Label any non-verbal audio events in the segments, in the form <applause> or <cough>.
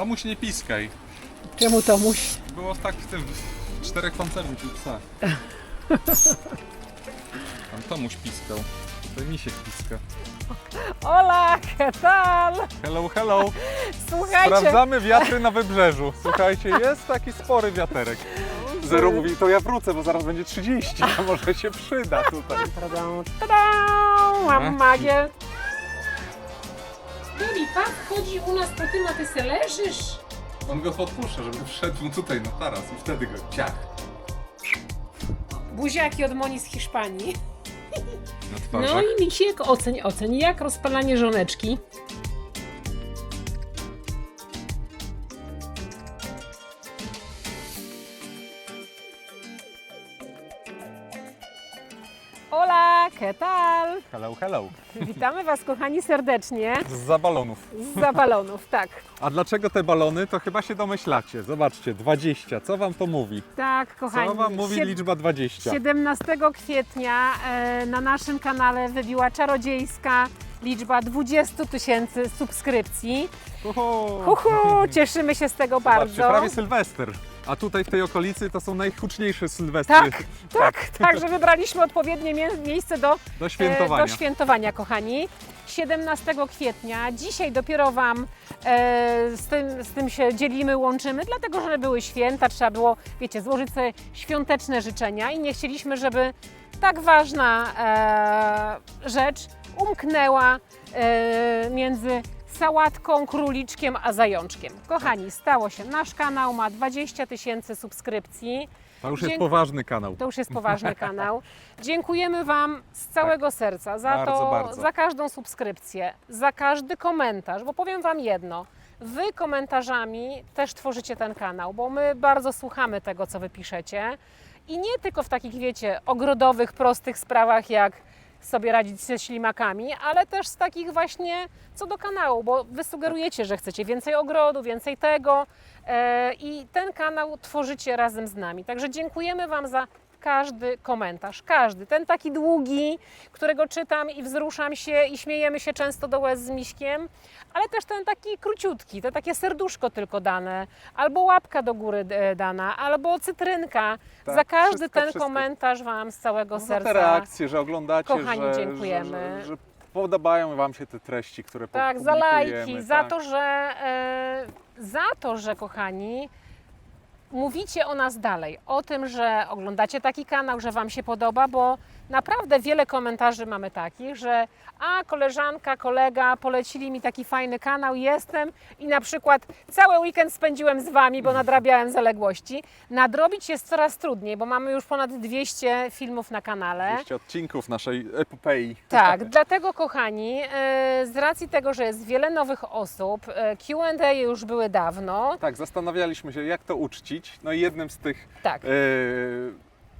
Tomuś nie piskaj. Czemu Tomuś? Było tak w tym, w czterech pancernych psa. <laughs> Tam Tomuś piskał. Tutaj misiek piska. Hola, ¿qué tal? Hello, hello. <laughs> Słuchajcie, Sprawdzamy wiatry na wybrzeżu. Słuchajcie, jest taki spory wiaterek. Zero mówi, to ja wrócę, bo zaraz będzie 30, to może się przyda tutaj. Mam magię. Baby, pan chodzi u nas po tym, a ty se leżysz? On go podpuszcza, żeby wszedł tutaj na taras i wtedy go ciach Buziaki od Moni z Hiszpanii. na No i Misiek, oceń, oceń, jak rozpalanie żoneczki. Hola, ¿qué tal? Hello, hello. Witamy Was, kochani, serdecznie Z balonów. z zabalonów. Tak, A dlaczego te balony? To chyba się domyślacie. Zobaczcie, 20. Co wam to mówi? tak, kochani. Co wam mówi sied- liczba 20? 17 kwietnia e, na naszym kanale wybiła czarodziejska liczba 20 tysięcy subskrypcji. Uhu. Huhu, cieszymy się z tego Zobaczcie, bardzo. prawie Sylwester. A tutaj w tej okolicy to są najhuczniejsze Sylwestry <laughs> Tak, tak, tak, że wybraliśmy odpowiednie mie- miejsce do, do e, świętowania. do świętowania, kochani. 17 kwietnia, dzisiaj dopiero Wam e, z, tym, z tym się dzielimy, łączymy, dlatego że były święta, trzeba było, wiecie, złożyć sobie świąteczne życzenia i nie chcieliśmy, żeby tak ważna e, rzecz umknęła e, między sałatką, króliczkiem a zajączkiem. Kochani, stało się. Nasz kanał ma 20 tysięcy subskrypcji. To już jest poważny kanał. To już jest poważny <laughs> kanał. Dziękujemy Wam z całego serca za Bardzo, to, bardzo. za każdą subskrypcję, za każdy komentarz, bo powiem Wam jedno. Wy komentarzami też tworzycie ten kanał, bo my bardzo słuchamy tego, co Wy piszecie. I nie tylko w takich, wiecie, ogrodowych, prostych sprawach, jak sobie radzić ze ślimakami, ale też z takich właśnie co do kanału, bo Wy sugerujecie, że chcecie więcej ogrodu, więcej tego e, i ten kanał tworzycie razem z nami. Także dziękujemy Wam za każdy komentarz, każdy. Ten taki długi, którego czytam i wzruszam się i śmiejemy się często do łez z Miśkiem, ale też ten taki króciutki, te takie serduszko tylko dane, albo łapka do góry e, dana, albo cytrynka. Tak, za każdy wszystko, ten wszystko. komentarz Wam z całego No, za serca. te reakcje, że oglądacie, Kochani, że, dziękujemy. Że, że, że podobają Wam się te treści, które Tak, za lajki, za tak. to, że e, za to, że kochani, mówicie o nas dalej, o tym, że oglądacie taki kanał, że Wam się podoba, bo naprawdę wiele komentarzy mamy takich, że a koleżanka, kolega polecili mi taki fajny kanał, jestem i na przykład cały weekend spędziłem z Wami, bo nadrabiałem zaległości. Nadrobić jest coraz trudniej, bo mamy już ponad 200 filmów na kanale. 200 odcinków naszej epopei. Tak, <laughs> dlatego kochani, e, z racji tego, że jest wiele nowych osób, e, Q&A już były dawno, Tak, zastanawialiśmy się, jak to uczcić. No i jednym z tych tak, e,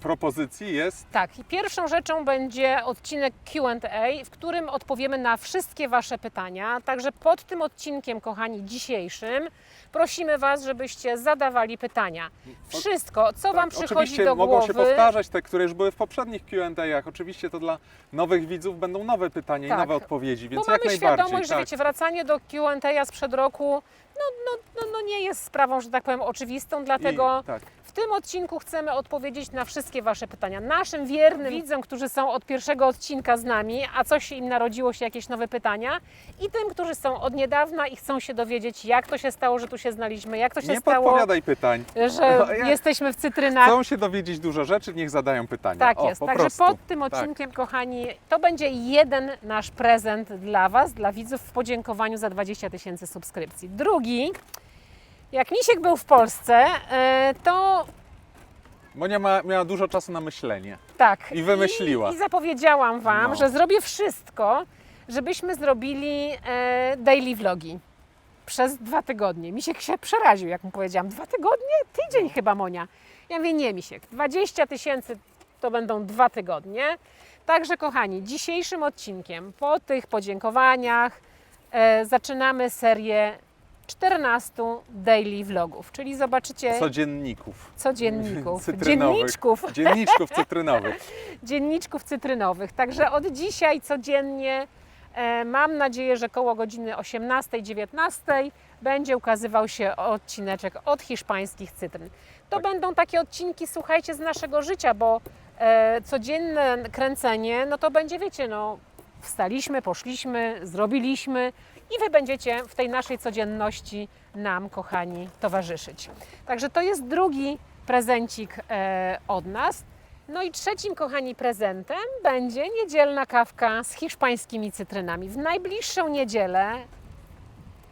propozycji jest tak. I pierwszą rzeczą będzie odcinek Q&A, w którym odpowiemy na wszystkie Wasze pytania. Także pod tym odcinkiem, kochani, dzisiejszym, prosimy Was, żebyście zadawali pytania. Wszystko, co Wam Tak, przychodzi Oczywiście do mogą głowy. się powtarzać te, które już były w poprzednich Q&A-ach. Oczywiście to dla nowych widzów będą nowe pytania Tak. i nowe odpowiedzi, więc Bo jak mamy najbardziej. świadomość, że tak. wiecie, wracanie do Q&A sprzed roku no, no, no, no nie jest sprawą, że tak powiem, oczywistą, dlatego I, tak. W tym odcinku chcemy odpowiedzieć na wszystkie Wasze pytania. Naszym wiernym widzom, którzy są od pierwszego odcinka z nami, a coś im narodziło się jakieś nowe pytania i tym, którzy są od niedawna i chcą się dowiedzieć, jak to się stało, że tu się znaliśmy, jak to się Nie stało, podpowiadaj pytań. że No, <laughs> ja- jesteśmy w cytrynach. Chcą się dowiedzieć dużo rzeczy, niech zadają pytania. Tak o, jest. po Także prostu. pod tym Tak. odcinkiem, kochani, to będzie jeden nasz prezent dla Was, dla widzów w podziękowaniu za 20 tysięcy subskrypcji. Drugi, jak Misiek był w Polsce, e, to Monia ma, miała dużo czasu na myślenie. tak. I wymyśliła. I, i zapowiedziałam Wam, No. że zrobię wszystko, żebyśmy zrobili e, daily vlogi. Przez dwa tygodnie. Misiek się przeraził, jak mu powiedziałam. Dwa tygodnie? Tydzień No. chyba, Monia. Ja mówię, nie, Misiek. 20 tysięcy to będą dwa tygodnie. Także, kochani, dzisiejszym odcinkiem, po tych podziękowaniach, e, zaczynamy serię 14 daily vlogów, czyli zobaczycie Codzienników. codzienników, <laughs> dzienniczków, Dzienniczków cytrynowych. <laughs> dzienniczków cytrynowych. Także od dzisiaj codziennie E, Mam nadzieję, że koło godziny 18-19 będzie ukazywał się odcineczek od hiszpańskich cytryn. To Tak. będą takie odcinki, słuchajcie, z naszego życia, bo e, codzienne kręcenie, no to będzie, wiecie, no wstaliśmy, poszliśmy, zrobiliśmy i Wy będziecie w tej naszej codzienności nam, kochani, towarzyszyć. Także to jest drugi prezencik e, od nas. No i trzecim, kochani, prezentem będzie niedzielna kawka z hiszpańskimi cytrynami. W najbliższą niedzielę,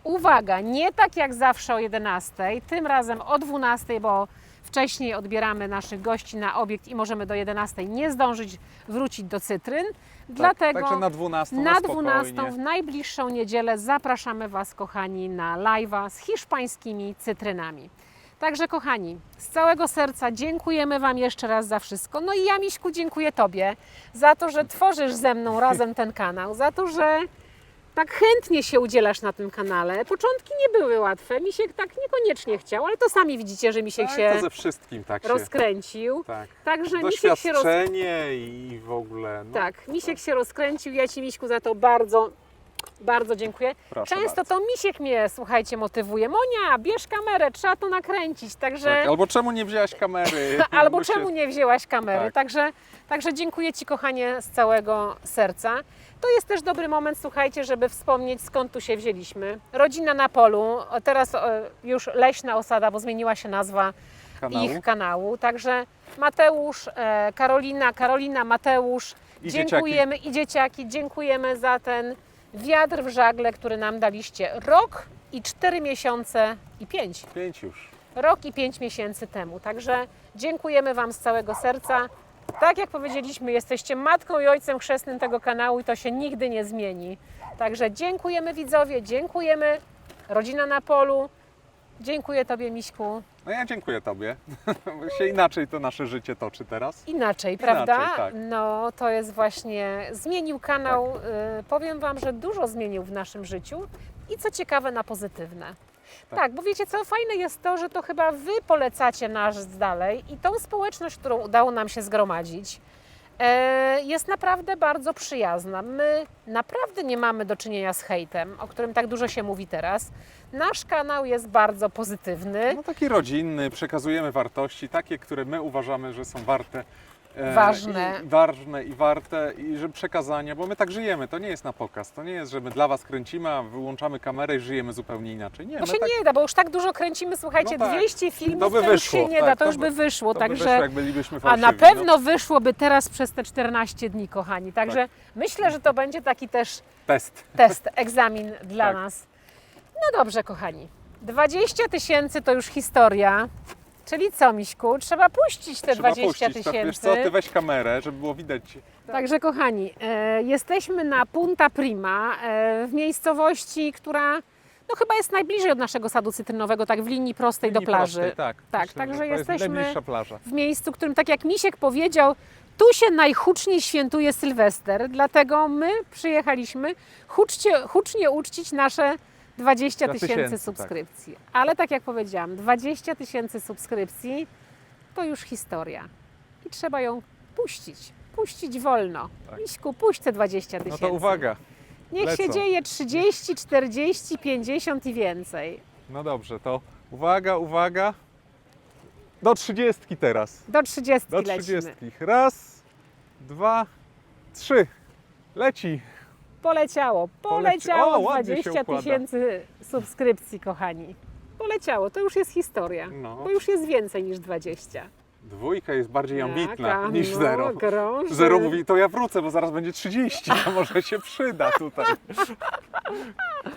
uwaga, nie tak jak zawsze o 11, tym razem o 12, bo wcześniej odbieramy naszych gości na obiekt i możemy do 11 nie zdążyć wrócić do cytryn. Dlatego Tak, także na 12 na na 12 spokojnie. w najbliższą niedzielę zapraszamy Was, kochani, na live'a z hiszpańskimi cytrynami. Także, kochani, z całego serca dziękujemy Wam jeszcze raz za wszystko. No i ja, Miśku, dziękuję Tobie za to, że tworzysz ze mną razem ten kanał, za to, że tak chętnie się udzielasz na tym kanale. Początki nie były łatwe, Misiek tak niekoniecznie chciał, ale to sami widzicie, że Misiek tak, się to ze wszystkim tak się. rozkręcił. Tak. Także Misiek się roz... I w ogóle. No, Tak, Misiek się rozkręcił. Ja Ci, Miśku, za to bardzo, bardzo dziękuję. proszę Często bardzo. to Misiek mnie, słuchajcie, motywuje. Monia, bierz kamerę, trzeba to nakręcić. Także... Tak, albo czemu nie wzięłaś kamery? <laughs> Albo Bo się- czemu nie wzięłaś kamery? Tak. Także, także dziękuję Ci, kochanie, z całego serca. To jest też dobry moment, słuchajcie, żeby wspomnieć, skąd tu się wzięliśmy. Rodzina na polu, teraz już leśna osada, bo zmieniła się nazwa kanału? ich kanału. Także Mateusz, e, Karolina, Karolina, Mateusz, I dziękujemy i dzieciaki, dziękujemy za ten wiatr w żagle, który nam daliście rok i cztery miesiące i pięć. Pięć już. Rok i pięć miesięcy temu. Także dziękujemy Wam z całego serca. Tak jak powiedzieliśmy, jesteście matką i ojcem chrzestnym tego kanału i to się nigdy nie zmieni. Także dziękujemy widzowie, dziękujemy Rodzina na Polu. Dziękuję Tobie, Miśku. No ja dziękuję Tobie. <laughs> Bo się inaczej to nasze życie toczy teraz. Inaczej, prawda? tak. No, to jest właśnie. Zmienił kanał. y, powiem Wam, że dużo zmienił w naszym życiu i co ciekawe, na pozytywne. Tak. Tak. bo wiecie co, fajne jest to, że to chyba Wy polecacie nas dalej i tą społeczność, którą udało nam się zgromadzić, e, jest naprawdę bardzo przyjazna. My naprawdę nie mamy do czynienia z hejtem, o którym tak dużo się mówi teraz. Nasz kanał jest bardzo pozytywny. No taki rodzinny, przekazujemy wartości, takie, które my uważamy, że są warte. e, Ważne. I, ważne i warte, i że przekazania, bo my tak żyjemy, to nie jest na pokaz, to nie jest, że my dla Was kręcimy, a wyłączamy kamerę i żyjemy zupełnie inaczej. Nie, To się tak, nie da, bo już tak dużo kręcimy, słuchajcie, No tak. 200 filmów, To by już wyszło, się nie tak, da, to, to już by- by wyszło, to by także... wyszło, jak bylibyśmy A fałszywi. na pewno No, wyszłoby teraz przez te 14 dni, kochani. Także myślę, że to będzie taki też test. test, egzamin dla Tak. nas. No dobrze, kochani. 20 tysięcy to już historia. Czyli co, Miśku? Trzeba puścić te Trzeba 20 puścić. To, wiesz tysięcy. co, Ty weź kamerę, żeby było widać. Także kochani, e, jesteśmy na Punta Prima, e, w miejscowości, która no chyba jest najbliżej od naszego sadu cytrynowego, tak w linii prostej do linii plaży. prostej, tak, Tak, Myślę, także że to jest jesteśmy- najbliższa plaża. w miejscu, którym, tak jak Misiek powiedział, tu się najhuczniej świętuje Sylwester, dlatego my przyjechaliśmy huczcie, hucznie uczcić nasze 20 Za tysięcy tysięcy, subskrypcji. Ale tak jak powiedziałam, 20 tysięcy subskrypcji to już historia i trzeba ją puścić. Puścić wolno. Tak. Miśku, puść te 20 No tysięcy. to uwaga. Niech się lecą. dzieje 30, 40, 50 i więcej. No dobrze, to uwaga, uwaga. Do trzydziestki teraz. Do 30 Do lecimy. trzydziestki. Raz, dwa, trzy. Leci. Poleciało, Poleci- poleciało O, ładnie się 20 układa. tysięcy subskrypcji, kochani. Poleciało, to już jest historia, No. bo już jest więcej niż 20. Dwójka jest bardziej ambitna Jaka, niż no, zero. Grąży. Zero mówi, to ja wrócę, bo zaraz będzie 30, to może się przyda tutaj. <laughs>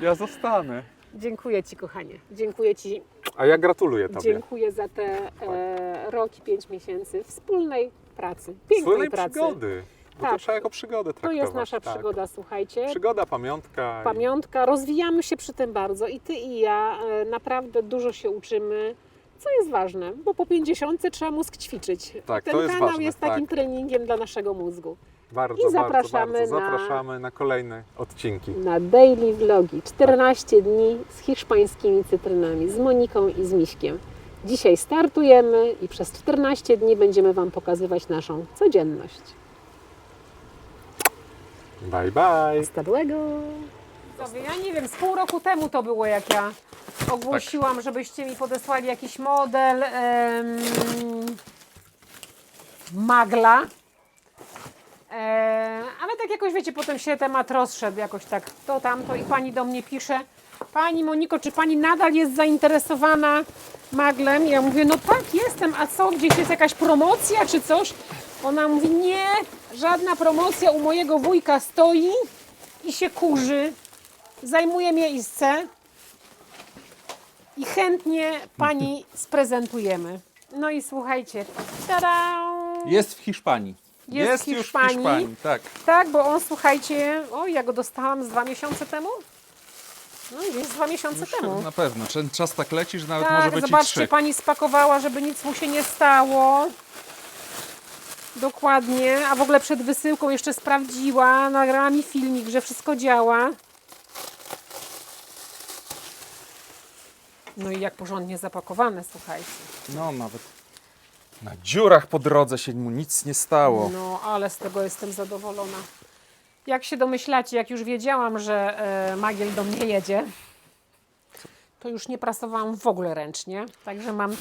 Ja zostanę. Dziękuję Ci, kochanie. Dziękuję Ci, A ja gratuluję Tobie. dziękuję za te e, rok i 5 miesięcy wspólnej pracy, pięknej Wspólnej pracy. przygody. Bo Tak. to trzeba jako przygodę To traktować. jest nasza tak. przygoda, słuchajcie. Przygoda, pamiątka. i- Pamiątka, rozwijamy się przy tym bardzo i Ty i ja e, naprawdę dużo się uczymy. Co jest ważne, bo po 50 trzeba mózg ćwiczyć. Tak, Ten to jest kanał ważne, jest takim tak. treningiem dla naszego mózgu. Bardzo, I zapraszamy bardzo, bardzo. na- Zapraszamy na kolejne odcinki. Na daily vlogi 14 dni z hiszpańskimi cytrynami, z Moniką i z Miśkiem. Dzisiaj startujemy i przez 14 dni będziemy Wam pokazywać naszą codzienność. Bye bye. Stabilego. Sobie, ja nie wiem, z pół roku temu to było, jak ja ogłosiłam, żebyście mi podesłali jakiś model em, magla. E, ale tak jakoś, wiecie, potem się temat rozszedł jakoś tak to, tamto i pani do mnie pisze Pani Moniko, czy pani nadal jest zainteresowana maglem? Ja mówię, no tak, jestem, a co, gdzieś jest jakaś promocja czy coś? Ona mówi, nie, żadna promocja u mojego wujka stoi i się kurzy, zajmuje miejsce i chętnie pani sprezentujemy. No i słuchajcie, tada! Jest w Hiszpanii. Jest w już w Hiszpanii. Hiszpanii, tak. Tak, bo on, słuchajcie, o, ja go dostałam z dwa miesiące temu. No gdzieś z dwa miesiące temu. Na pewno. Ten czas tak leci, że nawet może Tak, być i zobaczcie, trzy. pani spakowała, żeby nic mu się nie stało. Dokładnie, a w ogóle przed wysyłką jeszcze sprawdziła, nagrała mi filmik, że wszystko działa. No i jak porządnie zapakowane, słuchajcie. No nawet na dziurach po drodze się mu nic nie stało. No, ale z tego jestem zadowolona. Jak się domyślacie, jak już wiedziałam, że e, Magiel do mnie jedzie, to już nie prasowałam w ogóle ręcznie. Także mam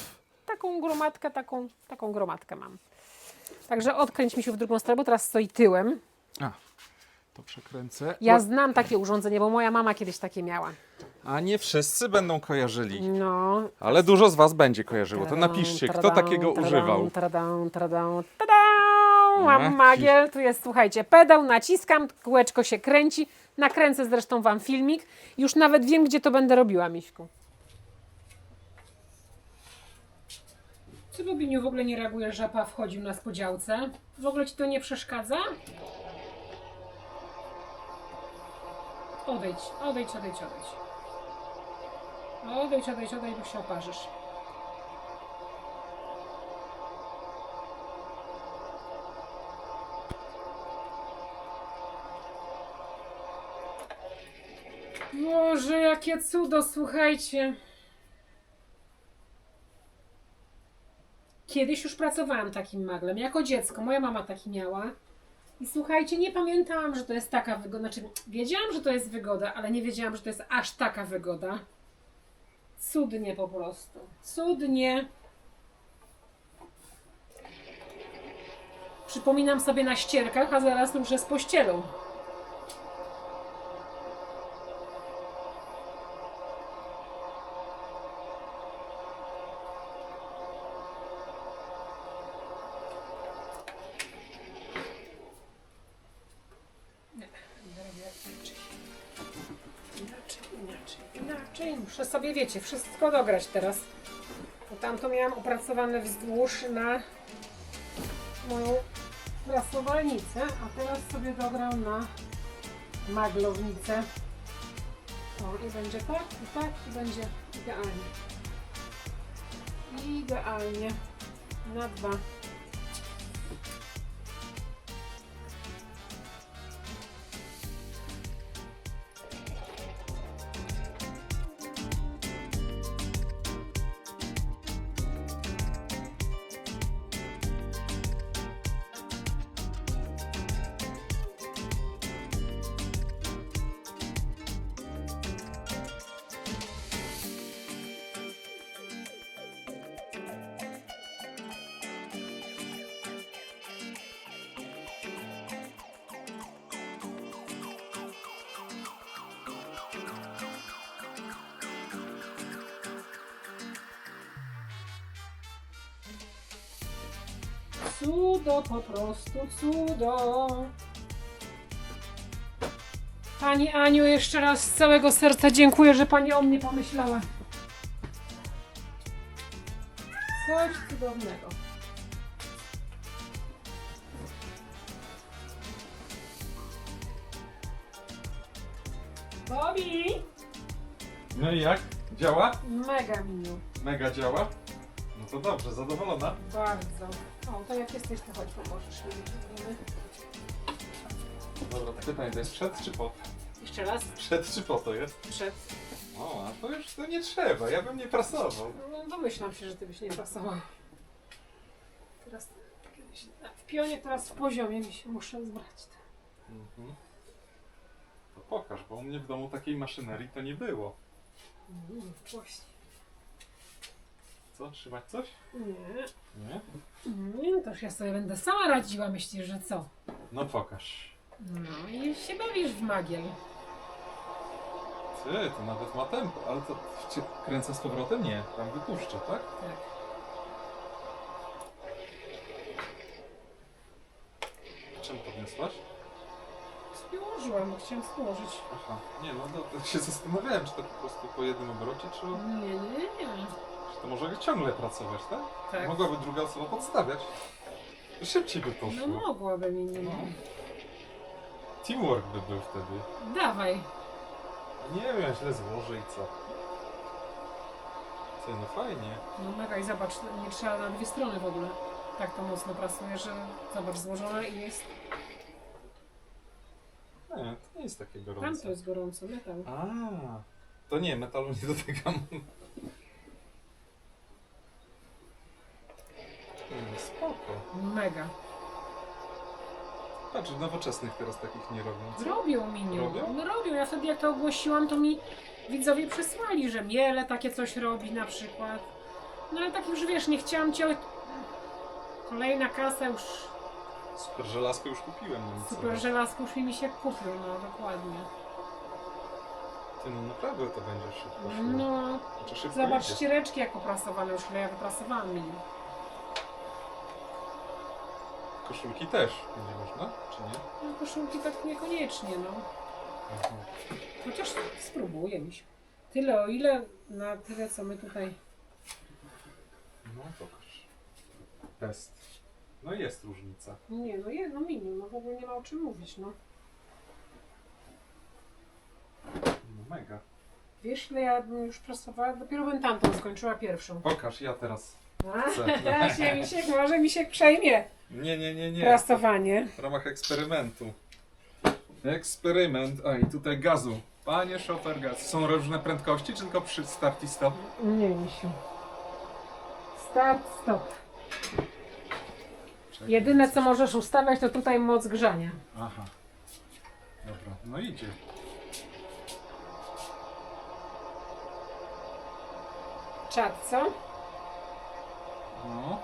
taką gromadkę, taką, taką gromadkę mam. Także odkręć mi się w drugą stronę, bo teraz stoi tyłem. A, to przekręcę. Ja Bo- znam takie urządzenie, bo moja mama kiedyś takie miała. A nie wszyscy będą kojarzyli. No. Ale dużo z Was będzie kojarzyło. To napiszcie, kto tadam, takiego tadam, używał. Tadam, tadam, tadam. Mam Ach, magiel, tu jest, słuchajcie, pedał, naciskam, kółeczko się kręci. Nakręcę zresztą Wam filmik. Już nawet wiem, gdzie to będę robiła, Miśku. Czy Bobiniu w ogóle nie reaguje, że apa wchodził na spodziałce? W ogóle ci to nie przeszkadza? Odejdź, odejdź, odejdź, odejdź. Odejdź, odejdź, odejdź, bo się oparzysz. Boże, jakie cudo, słuchajcie. Kiedyś już pracowałam takim maglem, jako dziecko. Moja mama taki miała. I słuchajcie, nie pamiętałam, że to jest taka wygoda. Znaczy, wiedziałam, że to jest wygoda, ale nie wiedziałam, że to jest aż taka wygoda. Cudnie po prostu. Cudnie. Przypominam sobie na ścierkach, a zaraz ruszę z pościelą. Muszę sobie, wiecie, wszystko dograć teraz. Bo tamto miałam opracowane wzdłuż na moją prasowalnicę, a teraz sobie dogram na maglownicę. O, i będzie tak, i tak, i będzie idealnie. Idealnie. Na dwa. Cudo, po prostu cudo. Pani Aniu, jeszcze raz z całego serca dziękuję, że Pani o mnie pomyślała. Coś cudownego. Bobby! No i jak? Działa? Mega miniu. Mega działa? No to dobrze, zadowolona? Bardzo. O, to jak jesteś, to chodź, pomożesz mi. Dobra, pytanie, to jest przed czy po? Jeszcze raz. Przed czy po to jest? Przed. O, a to już to nie trzeba, ja bym nie prasował. No, domyślam się, że ty byś nie pasował. Teraz kiedyś w pionie, teraz w poziomie mi się muszę zbrać. Mhm. To pokaż, bo u mnie w domu takiej maszynerii to nie było. Mm, właśnie. Co, trzymać coś? Nie. Nie? Nie, to już ja sobie będę sama radziła, myślisz, że co? No pokaż. No i się bawisz w magiel. Ty, to nawet ma tempo, ale to cię kręcę z powrotem? Nie, tam wypuszczę, tak? Tak. Czym podniosłaś? Spiłożyłam, bo chciałam spiłożyć. Aha, nie no, to, to się zastanawiałem, czy to po prostu po jednym obrocie, czy, Nie, nie, nie. To może ciągle pracować, tak? Tak. Mogłaby druga osoba podstawiać. Szybciej by to No szło. mogłabym i nie. No. Teamwork by był wtedy. Dawaj. Nie wiem, ja źle złożę i co. Ty, no fajnie. No mega i zobacz, nie trzeba na dwie strony w ogóle. Tak to mocno prasuje, że zobacz, złożone i jest. Nie, to nie jest takie Tam gorące. to jest gorąco, metal. A, to nie, metalu nie dotykam. Spoko. Mega. Patrz, nowoczesnych teraz takich nie robią. co? Zrobią miniu. Robią? No robią. Ja wtedy jak to ogłosiłam, to mi widzowie przysłali, że Miele takie coś robi na przykład. No ale tak już wiesz, nie chciałam cię... Kolejna kasa już... Super żelazko już kupiłem. No, nic Super sobie. już mi się kupił, no dokładnie. Ty, no naprawdę to będzie szybko szło. No, Znaczy szybko zobacz idzie. ściereczki jak poprasowane już, ile ja wyprasowałam. Koszulki też będzie można, czy nie? No koszulki tak niekoniecznie, no. Aha. Chociaż spróbuję mi się. Tyle o ile, na tyle co my tutaj... No pokaż. Test. No jest różnica. Nie, no jedno mini, no w ogóle nie ma o czym mówić, no. No mega. Wiesz, ile ja bym już prasowała? Dopiero bym tamtą skończyła pierwszą. Pokaż, ja teraz. <laughs> Ja się, Misiek, może mi się przejmie Nie, nie, nie, nie. prasowanie. W ramach eksperymentu. Eksperyment. A i tutaj gazu. Panie szofer gaz. Są różne prędkości, czy tylko przy start i stop? Nie, Misiu. Start, stop. Czekaj. Jedyne co możesz ustawiać to tutaj moc grzania. Aha. Dobra, no idzie. Czad, co? No.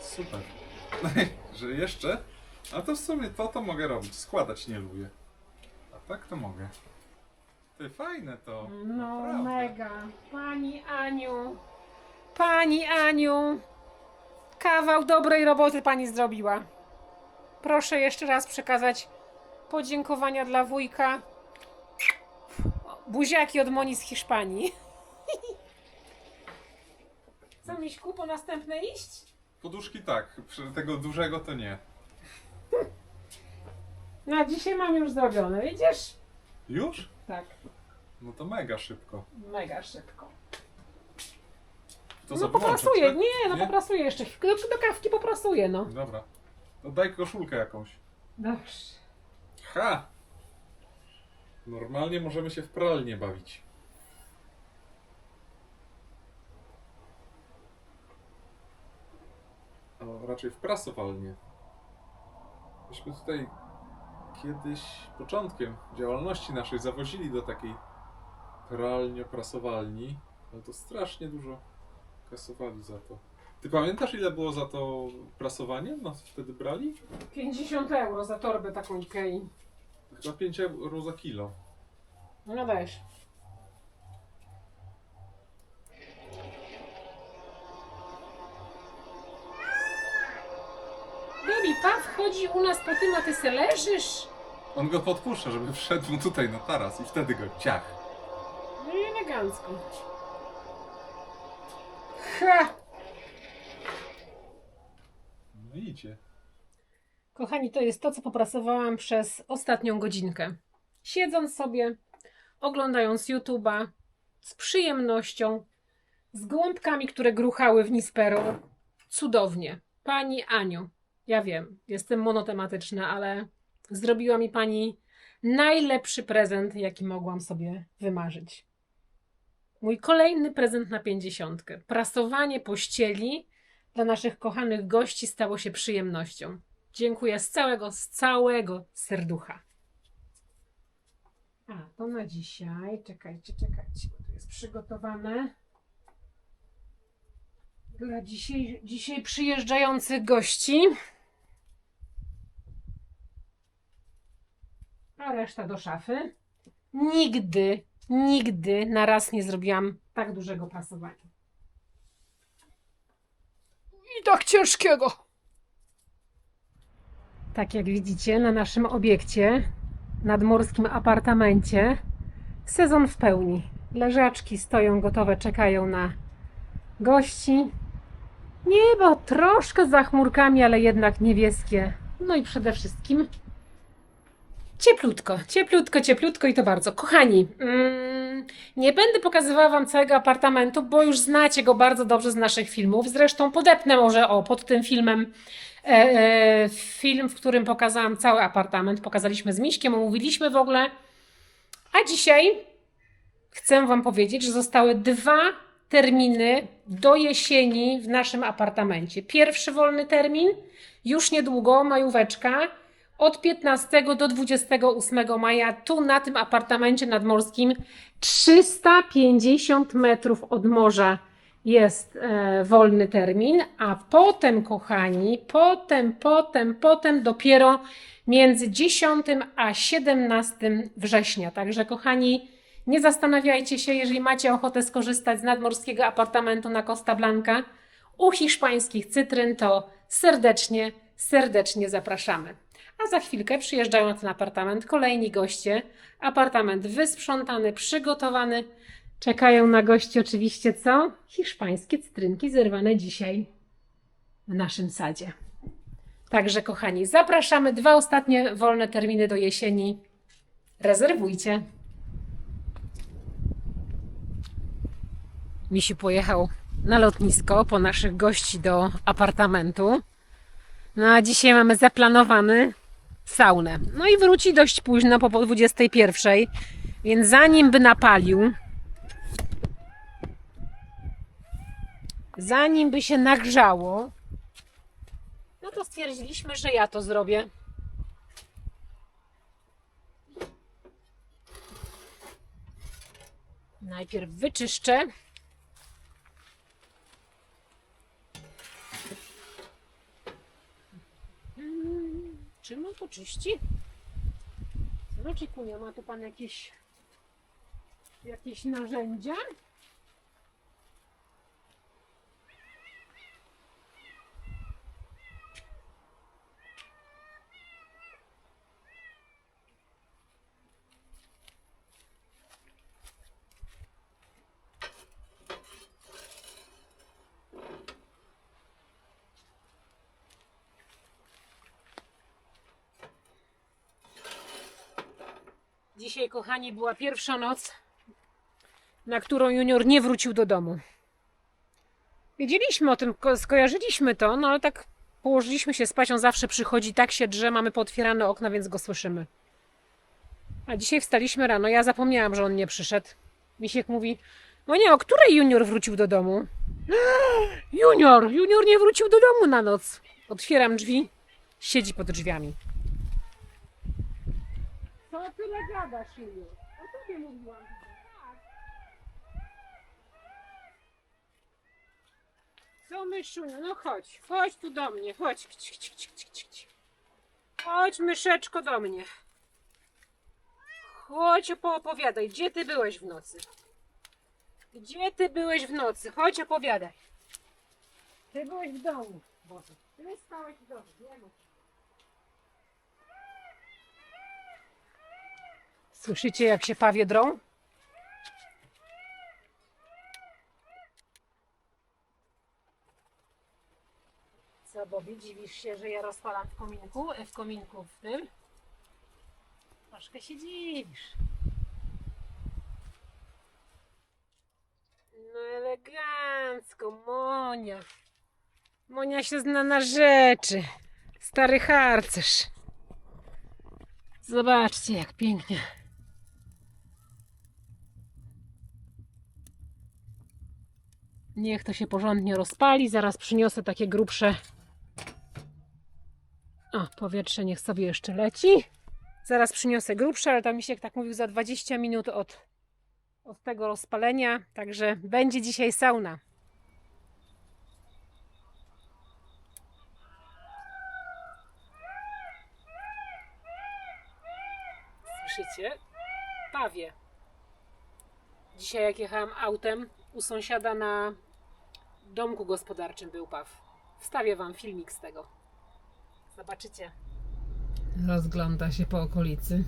Super. <laughs> Że jeszcze? A to w sumie to to mogę robić. Składać nie lubię. A tak to mogę. Ty fajne to. No naprawdę. mega. Pani Aniu. Pani Aniu. Kawał dobrej roboty pani zrobiła. Proszę jeszcze raz przekazać podziękowania dla wujka. Buziaki od Moni z Hiszpanii. <laughs> Co, Miśku, po następne iść? Poduszki tak, przy tego dużego to nie. No, dzisiaj mam już zrobione, widzisz? Już? Tak, No to mega szybko. mega szybko. To no poprasuję, tak? nie, no Nie? poprasuję jeszcze. Do, do kawki poprasuję, no. Dobra. To daj koszulkę jakąś. Dobrze. Ha! Normalnie możemy się w pralnie bawić. A raczej w prasowalnie. Myśmy tutaj kiedyś początkiem działalności naszej zawozili do takiej pralnio-prasowalni, ale to strasznie dużo kasowali za to. Ty pamiętasz ile było za to prasowanie? Nas wtedy brali? 50 euro za torbę taką Ikei. Chyba 5 euro za kilo. No dajesz. Baby, pan wchodzi u nas po tym, a ty se leżysz? On go podpuszcza, żeby wszedł mu tutaj na taras i wtedy go ciach. No i elegancko. Ha! No idzie. Kochani, to jest to, co popracowałam przez ostatnią godzinkę. Siedząc sobie, oglądając YouTube'a, z przyjemnością, z gołąbkami, które gruchały w Nispero. Cudownie. Pani Aniu, ja wiem, jestem monotematyczna, ale zrobiła mi Pani najlepszy prezent, jaki mogłam sobie wymarzyć. Mój kolejny prezent na pięćdziesiątkę. Prasowanie pościeli dla naszych kochanych gości stało się przyjemnością. Dziękuję z całego, z całego serducha. A, to na dzisiaj. Czekajcie, czekajcie, bo to jest przygotowane dla dzisiaj, dzisiaj przyjeżdżających gości. A reszta do szafy. Nigdy, nigdy na raz nie zrobiłam tak dużego prasowania. I tak ciężkiego. Tak jak widzicie, na naszym obiekcie, nadmorskim apartamencie, sezon w pełni. Leżaczki stoją gotowe, czekają na gości. Niebo troszkę za chmurkami, ale jednak niebieskie. No i przede wszystkim cieplutko, cieplutko, cieplutko i to bardzo. Kochani, mm, nie będę pokazywała Wam całego apartamentu, bo już znacie go bardzo dobrze z naszych filmów. Zresztą podepnę może o pod tym filmem e, e, film, w którym pokazałam cały apartament. Pokazaliśmy z Miśkiem, omówiliśmy w ogóle. A dzisiaj chcę Wam powiedzieć, że zostały dwa terminy do jesieni w naszym apartamencie. Pierwszy wolny termin, już niedługo, majóweczka, od 15 do 28 maja, tu na tym apartamencie nadmorskim, 350 metrów od morza jest e, wolny termin, a potem, kochani, potem, potem, potem dopiero między 10 a 17 września. Także, kochani, nie zastanawiajcie się, jeżeli macie ochotę skorzystać z nadmorskiego apartamentu na Costa Blanca u hiszpańskich cytryn, to serdecznie, serdecznie zapraszamy. A za chwilkę przyjeżdżają na ten apartament kolejni goście. Apartament wysprzątany, przygotowany. Czekają na gości oczywiście co? Hiszpańskie cytrynki zerwane dzisiaj w naszym sadzie. Także kochani, zapraszamy. Dwa ostatnie wolne terminy do jesieni. Rezerwujcie. Misiu pojechał na lotnisko po naszych gości do apartamentu. No a dzisiaj mamy zaplanowany saunę. No i wróci dość późno, po po 21, więc zanim by napalił, zanim by się nagrzało, no to stwierdziliśmy, że ja to zrobię. Najpierw wyczyszczę. Czym on to czyści? Znaczy, kunia, ma tu pan jakieś jakieś narzędzia? Dzisiaj, kochani, była pierwsza noc, na którą Junior nie wrócił do domu. Wiedzieliśmy o tym, ko- skojarzyliśmy to, no ale tak położyliśmy się spać. On zawsze przychodzi, tak się drze, mamy pootwierane okna, więc go słyszymy. A dzisiaj wstaliśmy rano. Ja zapomniałam, że on nie przyszedł. Misiek mówi: No nie, o której Junior wrócił do domu? <gasps> Junior! Junior nie wrócił do domu na noc. Otwieram drzwi, siedzi pod drzwiami. Co tyle gadasz, Junior? O tobie mówiłam. Co myszuniu? No chodź, chodź tu do mnie, chodź. Chodź myszeczko do mnie. Chodź poopowiadaj, gdzie ty byłeś w nocy? Gdzie ty byłeś w nocy? Chodź opowiadaj. Ty byłeś w domu, Boże. Ty spałeś w domu, nie mów. Słyszycie, jak się pawie drą? Co, Bobby, dziwisz się, że ja rozpalam w kominku? W kominku w tym? Troszkę się dziwisz. No elegancko, Monia. Monia się zna na rzeczy. Stary harcerz. Zobaczcie, jak pięknie. Niech to się porządnie rozpali. Zaraz przyniosę takie grubsze O, powietrze niech sobie jeszcze leci. Zaraz przyniosę grubsze, ale tam Misiek tak mówił za 20 minut od, od tego rozpalenia, także będzie dzisiaj sauna. Słyszycie? Pawie. Dzisiaj jak jechałam autem, u sąsiada na domku gospodarczym był paw. Wstawię wam filmik z tego. Zobaczycie. Rozgląda się po okolicy.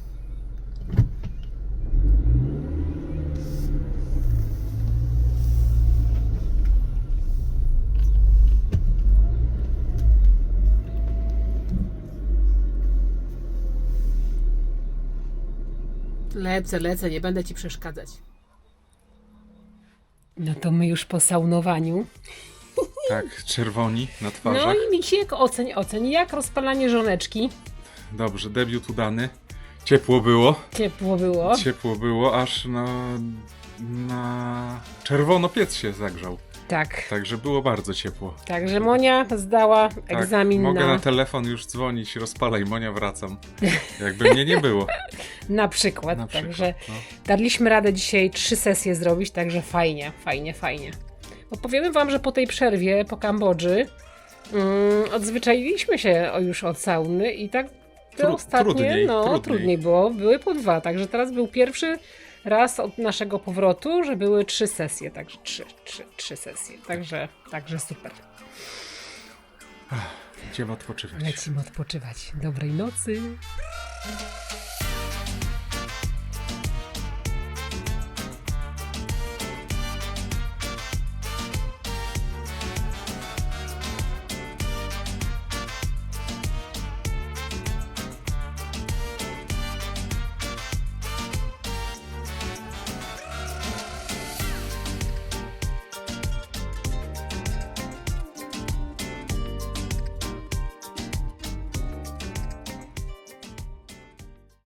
Lecę, lecę, nie będę ci przeszkadzać. No to my już po saunowaniu. Tak, czerwoni na No twarzach. i Misiek oceń, oceń. Jak rozpalanie żoneczki? Dobrze, debiut udany. Ciepło było. Ciepło było. Ciepło było, aż na, na czerwono piec się zagrzał. Tak. Także było bardzo ciepło. Także Monia zdała Tak, egzamin mogę na, na telefon już dzwonić, rozpalaj, Monia wracam. Jakby mnie nie było. <laughs> na przykład. Na przykład, Także no. daliśmy radę dzisiaj trzy sesje zrobić, także fajnie, fajnie, fajnie. Bo powiemy wam, że po tej przerwie, po Kambodży, mm, odzwyczailiśmy się już od sauny i tak te Tru- ostatnie, trudniej, no trudniej. trudniej było, były po dwa, także teraz był pierwszy raz od naszego powrotu, że były trzy sesje, także trzy, trzy, trzy sesje, także, także super. Idziemy odpoczywać. Lecimy odpoczywać. Dobrej nocy.